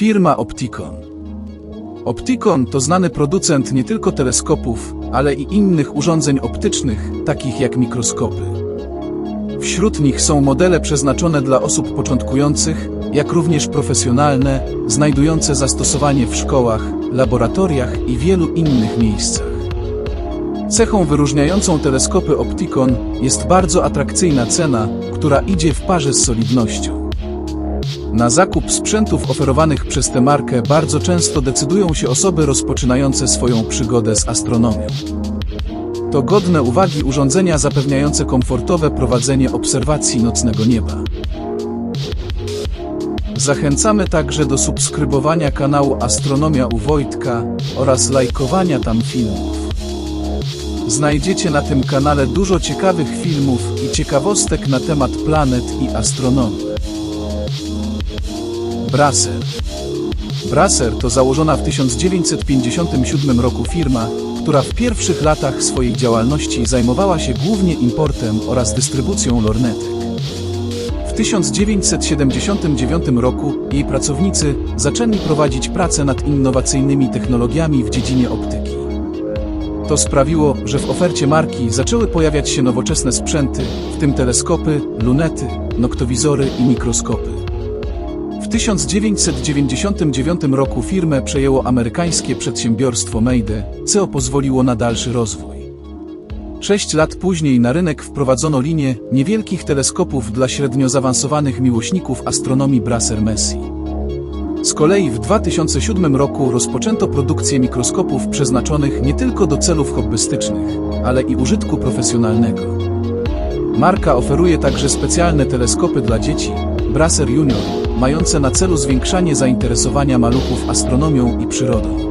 Firma Opticon. Opticon to znany producent nie tylko teleskopów, ale i innych urządzeń optycznych, takich jak mikroskopy. Wśród nich są modele przeznaczone dla osób początkujących, jak również profesjonalne, znajdujące zastosowanie w szkołach, laboratoriach i wielu innych miejscach. Cechą wyróżniającą teleskopy Opticon jest bardzo atrakcyjna cena, która idzie w parze z solidnością. Na zakup sprzętów oferowanych przez tę markę bardzo często decydują się osoby rozpoczynające swoją przygodę z astronomią. To godne uwagi urządzenia zapewniające komfortowe prowadzenie obserwacji nocnego nieba. Zachęcamy także do subskrybowania kanału Astronomia u Wojtka oraz lajkowania tam filmów. Znajdziecie na tym kanale dużo ciekawych filmów i ciekawostek na temat planet i astronomii. Braser Braser to założona w 1957 roku firma, która w pierwszych latach swojej działalności zajmowała się głównie importem oraz dystrybucją lornetek. W 1979 roku jej pracownicy zaczęli prowadzić pracę nad innowacyjnymi technologiami w dziedzinie optyki. To sprawiło, że w ofercie marki zaczęły pojawiać się nowoczesne sprzęty, w tym teleskopy, lunety, noktowizory i mikroskopy. W 1999 roku firmę przejęło amerykańskie przedsiębiorstwo Mayde, co pozwoliło na dalszy rozwój. Sześć lat później na rynek wprowadzono linię niewielkich teleskopów dla średnio zaawansowanych miłośników astronomii Brasser Messi. Z kolei w 2007 roku rozpoczęto produkcję mikroskopów przeznaczonych nie tylko do celów hobbystycznych, ale i użytku profesjonalnego. Marka oferuje także specjalne teleskopy dla dzieci, Brasser Junior, mające na celu zwiększanie zainteresowania maluchów astronomią i przyrodą.